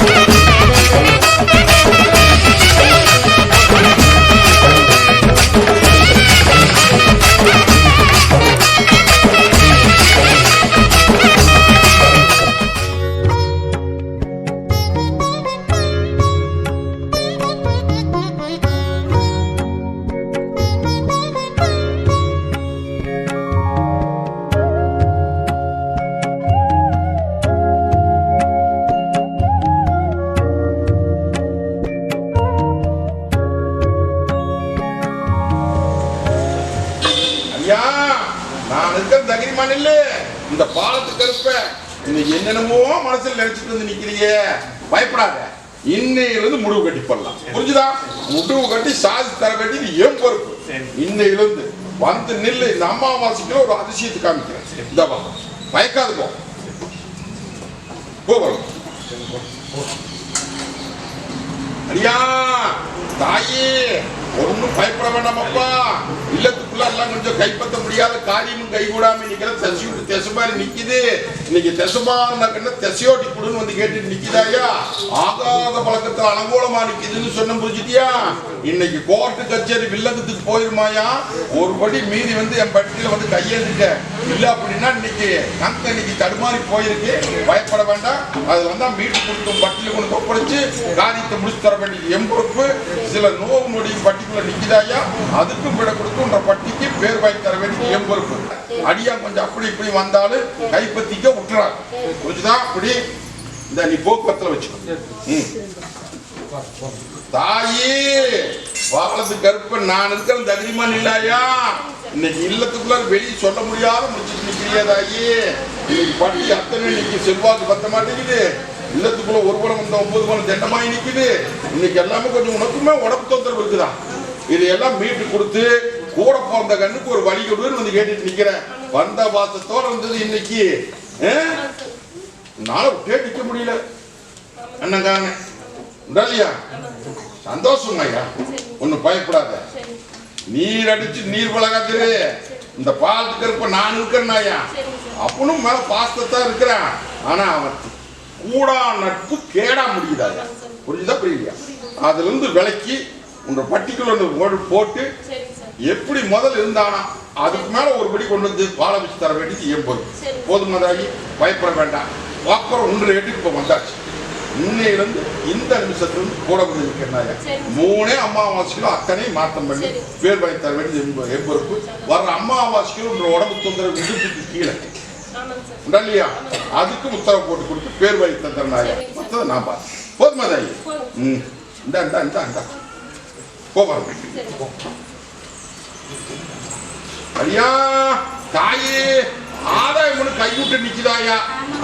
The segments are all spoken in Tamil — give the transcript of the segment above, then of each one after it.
Yeah. என்னென்னமோ மனசுல நினைச்சிட்டு வந்து நிக்கிறியே. பயப்படாத. இன்னையிலிருந்து முடிவு கட்டி போடலாம். புரிஞ்சுதா? முடிவு கட்டி சாதி தர வேண்டியது என் பொறுப்பு. இன்னையிலிருந்து வந்து நில்லு. இந்த அம்மாவாசைக்கு ஒரு அதிசயத்தை காமிக்கிறேன். இந்த வா. பயக்காது போ. போகலாம் அடியா தாயே. ஒன்றும் பயப்பட வேண்டாமப்பா. இல்லத்துக்குள்ள எல்லாம் கொஞ்சம் கைப்பற்ற முடியாத காரியமும் கைகூடாம நிக்கிற தசி விட்டு தெசமாரி நிக்குது. இன்னைக்கு தெசமாரின தெசையோட்டி கொடுன்னு வந்து கேட்டு நிக்குதாயா ஆகாத பழக்கத்துல அலங்கோலமா நிக்குதுன்னு சொன்ன புரிஞ்சுட்டியா? இன்னைக்கு கோர்ட்டு கச்சேரி வில்லங்கத்துக்கு போயிருமாயா ஒரு படி மீதி வந்து என் பட்டியல வந்து கையெழுத்துட்ட இல்ல அப்படின்னா இன்னைக்கு நங்க இன்னைக்கு தடுமாறி போயிருக்கு. பயப்பட வேண்டாம். அது வந்தா மீட்டு கொடுக்கும் பட்டியல கொண்டு ஒப்படைச்சு காரியத்தை முடிச்சு தர வேண்டியது. எம்பொறுப்பு சில நோவு நொடி பட்டிக்குள்ள நிக்குதாயா அதுக்கும் விட கொடுத்து பட்டிக்கு பேர் வாங்கி தர வேண்டிய என் பொறுப்பு. அடியா கொஞ்சம் அப்படி இப்படி வந்தாலும் கைப்பத்திக்க விட்டுறாங்க. புரிஞ்சுதா? அப்படி இந்த நீ போக்குவரத்துல வச்சுக்கோ. தாயே பாலத்து கருப்ப நான் இருக்கிற தகுதிமான் இல்லாயா இன்னைக்கு இல்லத்துக்குள்ள வெளியே சொல்ல முடியாத முடிச்சுட்டு நிக்கிறியா தாயே? இன்னைக்கு பட்டி அத்தனை இன்னைக்கு செல்வாக்கு பத்த மாட்டேங்குது. இல்லத்துக்குள்ள ஒரு படம் வந்த ஒன்பது படம் தண்டமாயி நிற்குது இன்னைக்கு எல்லாமே கொஞ்சம் உனக்குமே உடம்பு தொந்தரவு இருக்குதா? இதையெல்லாம் மீட்டு கொடுத்து கூட பிறந்த கண்ணுக்கு ஒரு வழி கொடுன்னு வந்து கேட்டுட்டு நிக்கிறேன். வந்த வாசத்தோட இருந்தது இன்னைக்கு. ஆ? நாளை விட்டே நிக்க முடியல. அண்ணங்காங்க உண்டாலியா சந்தோஷம் ஐயா. ஒன்னும் பயப்படாத. நீர் அடிச்சு நீர் பழகாத்திரு இந்த பாலத்துக்கு இருப்ப நான் இருக்கிறேன் ஐயா. அப்பனும் மேல பாசத்தான் இருக்கிறான். ஆனா அவன் கூடா நட்பு கேடா முடியுதா புரிஞ்சுதா புரியலையா? அதுல இருந்து விலக்கி உங்க பட்டிக்குள்ள ஓடு போட்டு எப்படி முதல்ல இருந்தானா அதுக்கு மேல ஒரு படி கொண்டு வந்து வச்சு தர வேண்டியது என் பொறுப்பு. போதுமதாகி பயப்பட வேண்டாம். அப்புறம் ஒன்று எட்டுக்கு இப்போ வந்தாச்சு இன்னையிலிருந்து இந்த நிமிஷத்திலிருந்து கூட வந்து இருக்கிறனாய மூணே அமாவாசைகளும் அத்தனை மாற்றம் பண்ணி பேர் வாங்கி தர வேண்டியது என் பொ- என் பொறுப்பு. வர்ற அமாவாசைகளும் உங்க உடம்பு தொந்தரவு இடுப்புக்கு கீழே. இல்லையா? அதுக்கும் உத்தரவு போட்டு கொடுத்து பேர் வாங்கி தந்துடுறாங்க மொத்தத்தை நான் பார்த்தேன் போதுமா தாயி ம். இந்தா இந்தா இந்தா இந்தா. போவாங்க ஐயா தாயே ஆதாயம் ஒண்ணு கைவிட்டு நிக்குதாயா?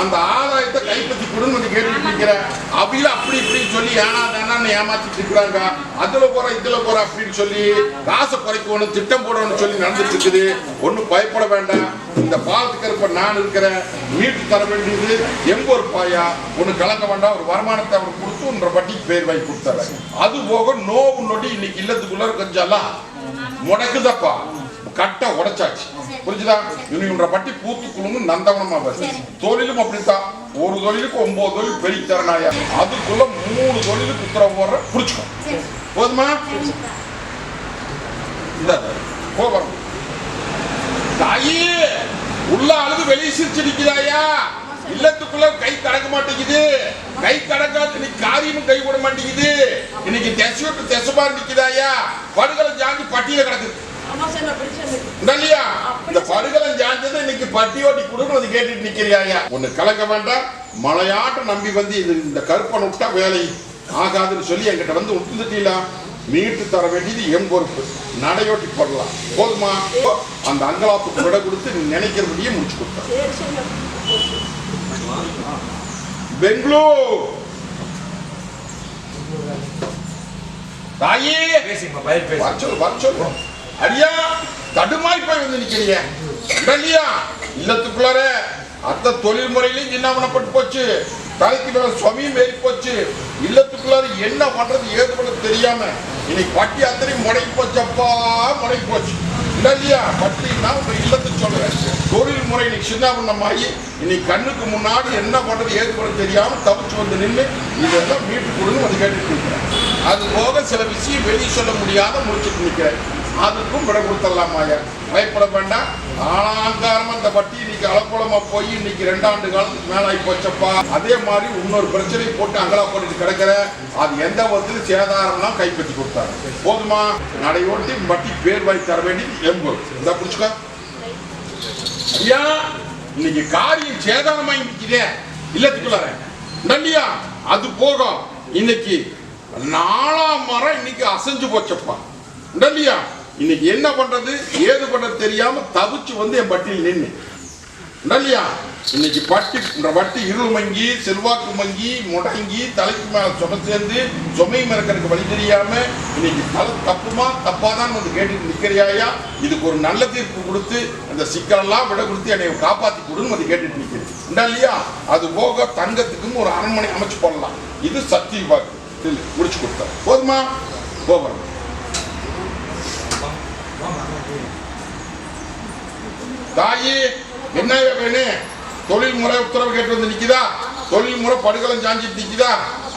அந்த ஆதாயத்தை கைப்பற்றி கொடுன்னு வந்து கேட்டுட்டு இருக்கிற அவையில அப்படி இப்படின்னு சொல்லி ஏனா தானு ஏமாத்திட்டு இருக்கிறாங்க. அதுல போற இதுல போற அப்படின்னு சொல்லி காசை குறைக்கணும் திட்டம் போடணும்னு சொல்லி நடந்துட்டு இருக்குது. ஒண்ணும் பயப்பட வேண்டாம். இந்த பாலத்துக்கு இருப்ப நான் இருக்கிறேன் மீட்டு தர வேண்டியது எங்க ஒரு பாயா? ஒண்ணு கலங்க வேண்டாம். ஒரு வருமானத்தை அவர் கொடுத்து ஒன்ற வட்டிக்கு பேர் வாங்கி கொடுத்தாரு. அது போக நோவு நொடி இன்னைக்கு இல்லத்துக்குள்ள கொஞ்சம் எல்லாம். முடக்குதப்பா. கட்டை உடைச்சாச்சு. புரிஞ்சுதா? இவனுன்ற பட்டி பூத்து நந்தவனமா வருது தொழிலும் அப்படித்தான். ஒரு தொழிலுக்கு ஒன்பது தொழில் பெருக்கி தரனாயா அதுக்குள்ள மூணு தொழிலுக்கு உத்தரவு போடுற புடிச்சுக்கோ. போதுமா? இந்த போகிறோம் தாயே உள்ள அழுது வெளியே சிரிச்சு நிக்குதாயா? இல்லத்துக்குள்ள கை கடக்க மாட்டேங்குது. கை கடக்காது. இன்னைக்கு காரியமும் கை விட மாட்டேங்குது. இன்னைக்கு தெசை விட்டு தெசை மாதிரி நிக்குதாயா? படுகளை ஜாங்கி பட்டியல கிடக்குது. இல்லையா இந்த படுகலம் ஜாஞ்சது இன்னைக்கு பட்டியோட்டி கொடுக்கணும் அது கேட்டுட்டு நிக்கிறியாயா ஒண்ணு கலக்க வேண்டாம் மலையாட்டம் நம்பி வந்து இது இந்த கருப்பனை விட்டா வேலை ஆகாதுன்னு சொல்லி என்கிட்ட வந்து விட்டுட்டீங்களா மீட்டு தர வேண்டியது என் பொறுப்பு. நடையோட்டி போடலாம். போதுமா? அந்த அங்கலாப்புக்கு விட கொடுத்து நீ நினைக்கிறபடியே முடிச்சு கொடுத்தேன் பெங்களூர்! தாயே வர சொல்லு வர சொல்லு. அடியா! தடுமாறி போய் வந்து நிக்கிறீங்க. இல்லையா இல்லத்துக்குள்ளார அத்த தொழில் முறையிலையும் சின்னாமணப்பட்டு போச்சு? தலைக்கு மேல சுவாமியும் ஏறி போச்சு. இல்லத்துக்குள்ளார என்ன பண்றது ஏது பண்ண தெரியாம இன்னைக்கு பட்டி அத்தனை முடங்கி போச்சப்பா முடங்கி போச்சு. இல்ல இல்லையா பட்டினா உங்க இல்லத்தை சொல்றேன். தொழில் முறை இன்னைக்கு சின்ன இன்னைக்கு கண்ணுக்கு முன்னாடி என்ன பண்றது ஏது பண்றது தெரியாம தவிச்சு வந்து நின்று இதெல்லாம் மீட்டு கொடுன்னு வந்து கேட்டுட்டு இருக்கிறேன். அது போக சில விஷயம் வெளியே சொல்ல முடியாத முடிச்சுட்டு நிற்கிறேன் அதுக்கும் விட கொடுத்துடலாமாயா பயப்பட வேண்டாம். ஆனாங்காரம் இந்த வட்டி இன்னைக்கு அலப்போலமா போய் இன்னைக்கு ரெண்டாண்டு காலத்துக்கு மேல போச்சப்பா. அதே மாதிரி இன்னொரு பிரச்சனை போட்டு அங்கலா போட்டுட்டு கிடக்கிற அது எந்த விதத்திலும் சேதாரம்லாம் கைப்பற்றி கொடுத்தாரு. போதுமா? நடையோட்டி வட்டி பேர் வாங்கி தர வேண்டியது எம்பு. இந்த புடிச்சுக்கோ. ஐயா இன்னைக்கு காரியம் சேதாரமாகி நிற்கிறே இல்லத்துக்குள்ளார இல்லையா அது போகும். இன்னைக்கு நாலாம் மரம் இன்னைக்கு அசைஞ்சு போச்சப்பா. இல்லையா இன்னைக்கு என்ன பண்றது ஏது பண்றது தெரியாம தவிச்சு வந்து என் பட்டியல் நின்று இல்லையா? இன்னைக்கு பட்டி இந்த வட்டி இருள் மங்கி செல்வாக்கு மங்கி முடங்கி தலைக்கு மேல சும சேர்ந்து சுமை மறக்கிறதுக்கு வழி தெரியாம இன்னைக்கு தலை தப்புமா தப்பாதான் வந்து கேட்டு நிக்கிறியாயா இதுக்கு ஒரு நல்ல தீர்ப்பு கொடுத்து அந்த சிக்கலெல்லாம் விட கொடுத்து என்னை காப்பாத்தி கொடுன்னு வந்து கேட்டுட்டு நிக்கிறேன். உண்டா இல்லையா? அது போக தங்கத்துக்கும் ஒரு அரண்மனை அமைச்சு போடலாம். இது சக்தி வாக்கு முடிச்சு கொடுத்தா. போதுமா? போகிறோம் தாயி என்ன வேணு தொழில் முறை உத்தரவு கேட்டு வந்து நிக்குதா? தொழில் முறை படுகளம் சாஞ்சிட்டு நிக்குதா?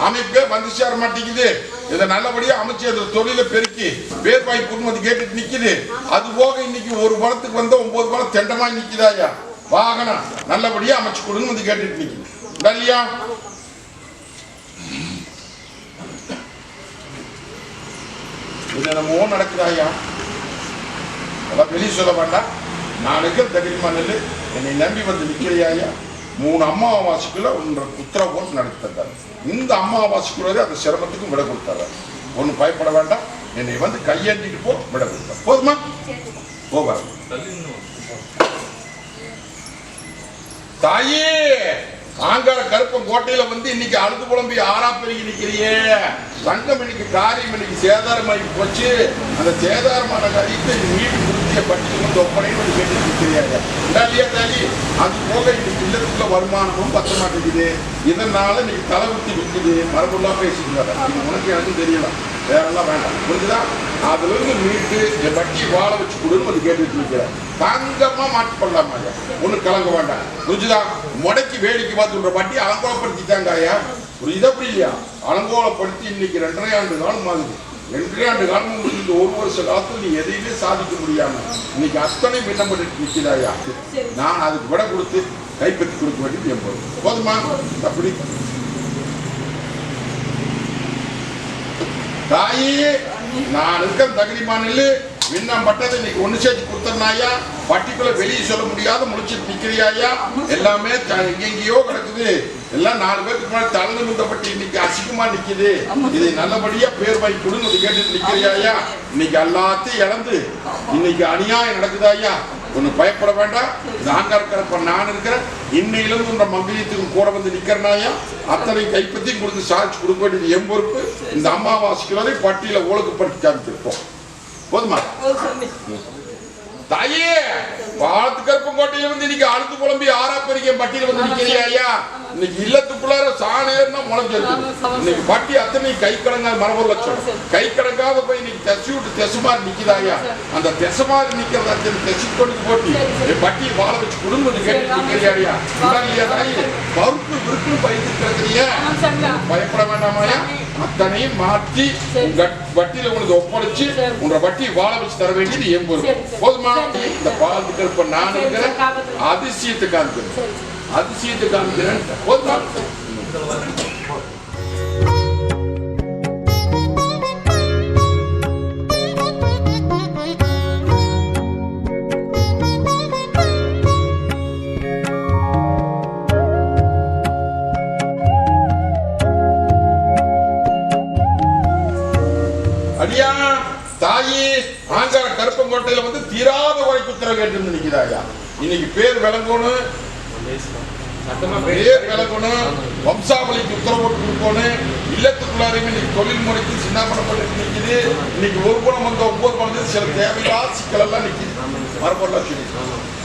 அமைப்பே வந்து சேர மாட்டேங்குது. இதை நல்லபடியா அமைச்சு அந்த தொழிலை பெருக்கி பேர் வாய்ப்புன்னு வந்து கேட்டுட்டு நிக்குது. அது போக இன்னைக்கு ஒரு பணத்துக்கு வந்து ஒன்பது பணம் தெண்டமா நிக்குதாயா வாகனம் நல்லபடியா அமைச்சு கொடுன்னு வந்து கேட்டுட்டு நிக்குது. இல்லையா? என்னென்னமோ என்னமோ நடக்குதாயா அதான் வெளியே சொல்ல வேண்டாம். நாளைக்கு தகுதிமா நெல் என்னை நம்பி வந்து நிற்கிறையா மூணு அம்மாவாசைக்குள்ள உத்தரவு போட்டு நடத்தி தந்தார் இந்த அம்மாவாசைக்குள்ளே அந்த சிரமத்துக்கும் விட கொடுத்தாரு. ஒன்றும் பயப்பட வேண்டாம். என்னை வந்து கையேந்திட்டு போ விட கொடுத்தார். போதுமா? போவார் தாயே! ஆங்கார கருப்பன் கோட்டையில வந்து இன்னைக்கு அழுது புலம்பி ஆறா பெருகி நிற்கிறியே தங்கம் இன்னைக்கு காரியம் இன்னைக்கு சேதாரமாகி போச்சு. அந்த சேதாரமான காரியத்தை நீ மீட்டு கொடுத்திய பட்டி வந்து ஒப்படைன்னு வந்து கேட்டு நிற்கிறியாங்க இல்லையா தாலி? அது போக இன்னைக்கு இல்லத்துக்குள்ள வருமானமும் பத்த மாட்டேங்குது. இதனால இன்னைக்கு தலைவர்த்தி விற்குது மரபுல்லா பேசிட்டு உனக்கு எனக்கும் தெரியலாம் வேறெல்லாம் வேண்டாம். புரிஞ்சுதா? அதுல இருந்து மீட்டு என் வட்டியை வாழ வச்சு கொடுன்னு வந்து கேட்டுட்டு இருக்கிறேன் தங்கமா மாட்டு பண்ணலாமா ஒண்ணு கலங்க வேண்டாம். புரிஞ்சுதா? முடக்கி வேடிக்கை பார்த்து விடுற வட்டி அலங்கோலப்படுத்திட்டாங்க ஐயா ஒரு இதை அப்படி இல்லையா அலங்கோலப்படுத்தி இன்னைக்கு ரெண்டரை ஆண்டு காலம் ஆகுது. ரெண்டரை ஆண்டு காலம் முடிஞ்சு ஒரு வருஷ காலத்துல நீ எதையுமே சாதிக்க முடியாம இன்னைக்கு அத்தனை விண்ணம் பண்ணிட்டு நிக்கிறாயா நான் அதுக்கு விட கொடுத்து கைப்பற்றி கொடுக்க வேண்டியது என் போதுமா? அப்படி. தாயே நான் இருக்க தகுதிமா நெல்லு விண்ணம் பட்டதை இன்னைக்கு ஒண்ணு சேர்த்து கொடுத்துருந்தாயா பட்டிக்குள்ள வெளியே சொல்ல முடியாத முடிச்சிட்டு நிக்கிறியாயா எல்லாமே த- எங்கெங்கேயோ கிடக்குது. எல்லாம் நாலு பேருக்கு முன்னாடி தளர்ந்து முட்டப்பட்டு இன்னைக்கு அசிங்கமா நிக்குது. இதை நல்லபடியா பேர் வாங்கி கொடுன்னு கேட்டுட்டு நிக்கிறியாயா இன்னைக்கு எல்லாத்தையும் இழந்து இன்னைக்கு அநியாயம் நடக்குதாயா ஒண்ணு பயப்பட வேண்டாம். நாங்க இருக்கிறப்ப நான் இருக்கிறேன். இன்னையிலிருந்து உன்ற மங்கிலியத்துக்கு கூட வந்து நிக்கிறனாயா? அத்தனை கைப்பற்றியும் கொடுத்து சாட்சி கொடுக்க வேண்டியது என் பொறுப்பு. இந்த அம்மாவாசைக்கு வரை பட்டியல ஒழுங்குப்படுத்தி காமிச்சிருப்போம் போதுமா? தாயே பாலத்து கருப்பங்கோட்டையில வந்து இன்னைக்கு அழுத்து புலம்பி ஆறா பெருகிய பட்டியல வந்து நிக்கிறியா ஐயா? இன்னைக்கு இல்லத்துக்குள்ளார சாணேர்னா முளைஞ்சிருக்கு இன்னைக்கு பட்டி அத்தனை கை கடங்காத மரபு லட்சம். கை கடங்காத போய் இன்னைக்கு தெசு விட்டு தெசு மாதிரி நிக்குதா ஐயா அந்த தெசு மாதிரி நிக்கிறத அத்தனை தெசு கொண்டு போட்டு. பட்டி வாழ வச்சு குடும்பம் கேட்டு நிக்கிறியா ஐயா இந்தா இல்லையா தாயே பருப்பு விருப்பு பயிற்சி கிடக்குறியா பயப்பட வேண்டாமாயா அத்தனையும் மாற்றி வட்டியில உங்களுக்கு ஒப்படைச்சு உங்க வட்டி வாழ வச்சு தர வேண்டியது என் போதுமா? இந்த பாலத்துக்கு இருப்ப நான் இருக்கிறேன். அதிசயத்தை காமிக்கிறேன் அதிசயத்தை காமிக்கிறேன். போதுமா? அடியா தாயி ஆங்கார கருப்பங்கோட்டையில வந்து தீராத வரைக்கும் உத்தரவு கேட்டு நிக்கிறாயா இன்னைக்கு பேர் விளங்கணும். Baseball. பேர் விளக்கணும் வம்சாவளிக்கு உத்தரவு கொடுக்கணும் இல்லத்துக்குள்ளாரையுமே இன்னைக்கு தொழில் முறைக்கு நிக்குது. இன்னைக்கு ஒரு குணம் வந்த ஒவ்வொரு வந்து சில தேவையில்லாத சிக்கல் எல்லாம் நிக்குது. மரபொருள் சொல்லி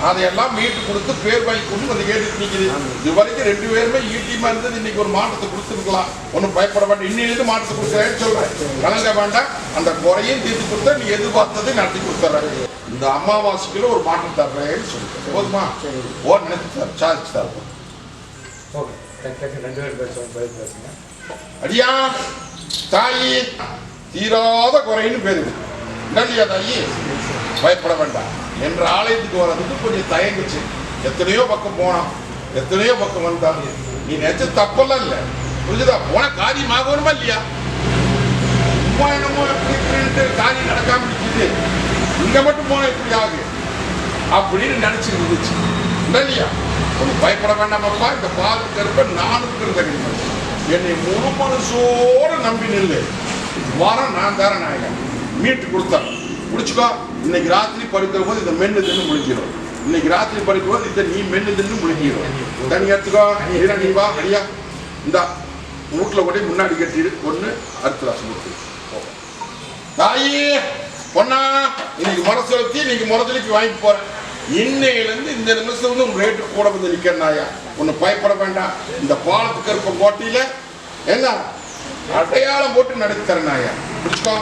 அதையெல்லாம் மீட்டு கொடுத்து பேர் வாங்கி கொண்டு வந்து கேட்டு நிக்குது. இது வரைக்கும் ரெண்டு பேருமே ஈட்டியமா இருந்தது. இன்னைக்கு ஒரு மாற்றத்தை கொடுத்துருக்கலாம். ஒன்றும் பயப்பட வேண்டாம். இன்னிலிருந்து மாற்றத்தை கொடுக்குறேன்னு சொல்றேன். கலங்க வேண்டாம். அந்த குறையும் தீர்த்து கொடுத்தா நீ எதிர்பார்த்ததை நடத்தி கொடுத்துறேன். இந்த அமாவாசைக்குள்ள ஒரு மாற்றம் தர்றேன்னு சொல்லிட்டு போதுமா? ஓ நினைச்சு தர சாதிச்சு தரப்போம் ஓகே ரெண்டு பேர் பதில் பேசுங்க அடியா! தாயி தீராத குறைன்னு பேரு. இல்லையா தாயி? பயப்பட வேண்டாம். என்ற ஆலயத்துக்கு வர்றதுக்கு கொஞ்சம் தயங்குச்சு. எத்தனையோ பக்கம் போனோம் எத்தனையோ பக்கம் வந்தான். நீ நினைச்ச தப்பெல்லாம் இல்லை. புரிஞ்சுதா? போன காரியம் ஆகணுமா இல்லையா? சும்மா என்னமோ இப்படி காரியம் நடக்காம நிக்குது. இங்க மட்டும் போனா இப்படி ஆகு. அப்படின்னு நினைச்சு இருந்துச்சு இல்லையா? ஒன்று பயப்பட வேண்டாமப்பா இந்த பால் நானும் நான் என்னை முழு மனசோடு நம்பி நில்லு. வாரம் நான் தர நாயகன். மீட்டு கொடுத்தேன். முடிச்சுக்கோ. இன்னைக்கு ராத்திரி படுக்கிற போது இதை மென்னு தின்னு முடிஞ்சிடும். இன்னைக்கு ராத்திரி படுக்கும் போது இதை நீ மென்னு தின்னு முடிஞ்சிடும். தண்ணி எடுத்துக்கோ. இல்லைனா நீ வா. அடியா. இந்தா வீட்டில் கூட முன்னாடி கட்டிடு. ஒன்று அடுத்த ராசி கொடுத்து தாயி பொண்ணா இன்னைக்கு முறை செலுத்தி இன்னைக்கு முறதலிக்கு வாங்கிட்டு போறேன். இன்னையிலேருந்து இந்த நிமிஷம் வந்து ரேட்டு கூட வந்து நிக்கிறேன் நாயா. ஒன்றும் பயப்பட வேண்டாம். இந்த பாலத்துக்கு இருப்ப கோட்டையில என்ன? அடையாளம் போட்டு நடத்தி தரேன் நாயா. பிடிச்சுக்கோ.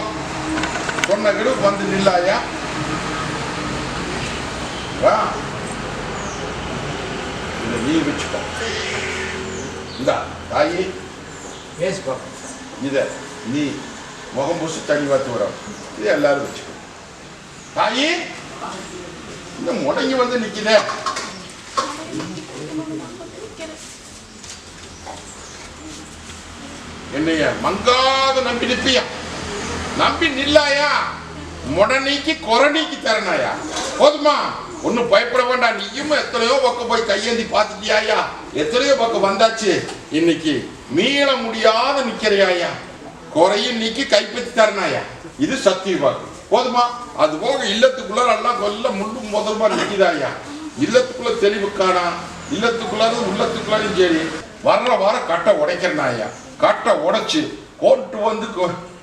சொன்ன கெடு வந்து நில்லாயா இதை நீ வச்சுக்கோ. இந்த தாயி. பேசி பார்ப்போம் இதை நீ முகம் பூசி தண்ணி வாத்து வரும் இது எல்லாரும் வச்சுக்கோ. தாயி. இந்த முடங்கி வந்து நிக்குதே. என்னைய மங்காத நம்பி நிற்பியா நம்பி நில்லாயா? முடநீக்கி கொரணிக்கு தரணாயா போதுமா ஒன்றும் பயப்பட வேண்டாம். நீயும் எத்தனையோ பக்கம் போய் கையேந்தி பார்த்துட்டியாயா? எத்தனையோ பக்கம் வந்தாச்சு. இன்னைக்கு மீள முடியாத நிக்கிறையாயா? குறையும் நீக்கி கைப்பற்றி தரணாயா இது சத்திய வாக்கு போதுமா? அது போக இல்லத்துக்குள்ள நல்லா கொல்ல முள்ளு முதல்மா நிக்குதாயா இல்லத்துக்குள்ள தெளிவு காணா. இல்லத்துக்குள்ளார உள்ளத்துக்குள்ளாரும் சரி. வர்ற வார கட்டை உடைக்கிறனாயா கட்டை உடைச்சு கொண்டு வந்து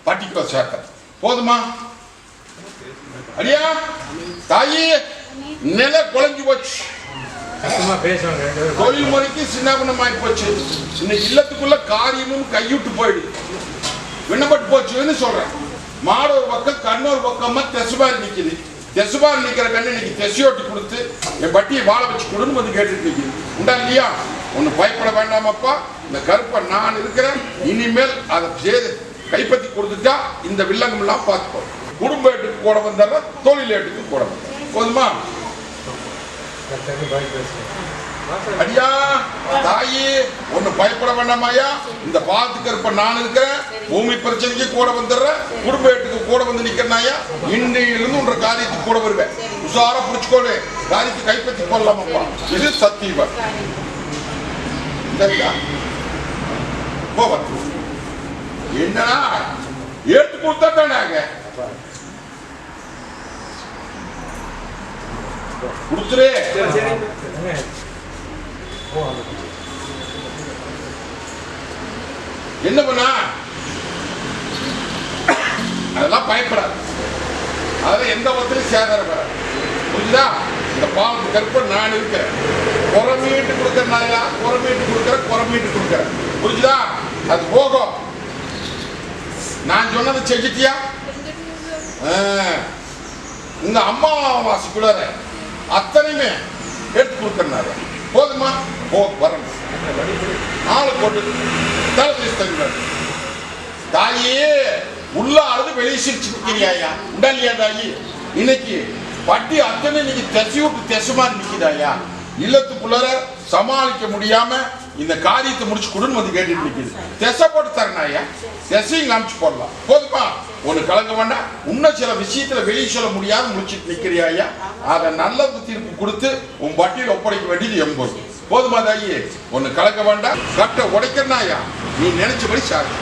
பட்டிக்கோ சேர்க்க. போதுமா? அடியா? தாயி நில குழஞ்சு போச்சு. தொழில் முறைக்கு சின்னாபனம் ஆகி போச்சு. இன்னைக்கு இல்லத்துக்குள்ள காரியமும் கைவிட்டு போயிடுது. விண்ணப்பட்டு போச்சுன்னு சொல்றேன். மாடு ஒரு பக்கம் கண்ணு ஒரு பக்கமா தெசுபாரி நிக்குது. தெசுபாரி நிக்கிற கண்ணு இன்னைக்கு தெசையோட்டி கொடுத்து என் பட்டியை வாழ வச்சு கொடுன்னு வந்து கேட்டுட்டு நிக்குது. உண்டா இல்லையா? ஒன்று பயப்பட வேண்டாமப்பா. இந்த கருப்பை நான் இருக்கிறேன். இனிமேல் அதை செய்து கைப்பற்றி கொடுத்துட்டா இந்த வில்லங்கம்லாம் பார்த்துப்போம். குடும்ப ஏட்டுக்கு கூட வந்துடுற தொழில் ஏட்டுக்கு கூட வந்துடுற போதுமா? அடியா தாயி ஒண்ணு பயப்பட வேண்டாமாயா இந்த பாத்துக்கு இருப்ப நான் இருக்கிறேன் பூமி பிரச்சனைக்கு கூட வந்துடுறேன். குடும்ப வீட்டுக்கு கூட வந்து நிக்கிறனாயா இன்னையிலிருந்து உன்ற காரியத்துக்கு கூட வருவேன். உஷாரா புடிச்சுக்கோடு காரியத்தை கைப்பற்றி கொள்ளலாமப்பா இது சத்தியவ சரியா? போ வந்து. என்னடா? கொடுத்தா தானே கொடுத்துரு. சரி சரி. என்ன? என்ன பண்ணா? அதெல்லாம் பயப்படாது. அதெல்லாம் எந்த ஒருத்தரும் சேதாரம் வராது புரியுதா இந்த பாவத்து கருப்பை நான் இருக்கிறேன். குறமீட்டு கொடுக்கறனாயா குறமீட்டு கொடுக்குறேன் குறமீட்டு கொடுக்குறேன். புரிஞ்சுதா? அது போகும். நான் சொன்னது செஞ்சிட்டியா? ஆ. இந்த அம்மாவாசைக்குள்ளார அத்தனையுமே எடுத்து கொடுக்குறாரு போதுமா? போ வரணும். ஆளை போட்டு தலை தாயே உள்ள அழுது வெளியே சிரிச்சு நிற்கிறியாயா உடல்லையா தாயி? இன்னைக்கு பட்டி அத்தனை இன்னைக்கு தெசை விட்டு தெசுமா நிற்கிதாயா இல்லத்துக்குள்ளார சமாளிக்க முடியாம இந்த காரியத்தை முடிச்சு கொடுன்னு வந்து கேட்டுட்டு நிக்குது. போட்டு தரணாயா திசையும் காமிச்சு போடலாம். போதுமா ஒண்ணு கலங்க வேண்டாம். இன்னும் சில விஷயத்துல வெளியே சொல்ல முடியாத முடிச்சிட்டு நிக்கிறியாயா அதை நல்ல தீர்ப்பு கொடுத்து உன் பட்டியல் ஒப்படைக்க வேண்டியது எண்பது. போதுமா தாயே? ஒண்ணு கலக்க வேண்டாம். கட்டை உடைக்கிறனாயா நீ நினைச்சபடி சாதி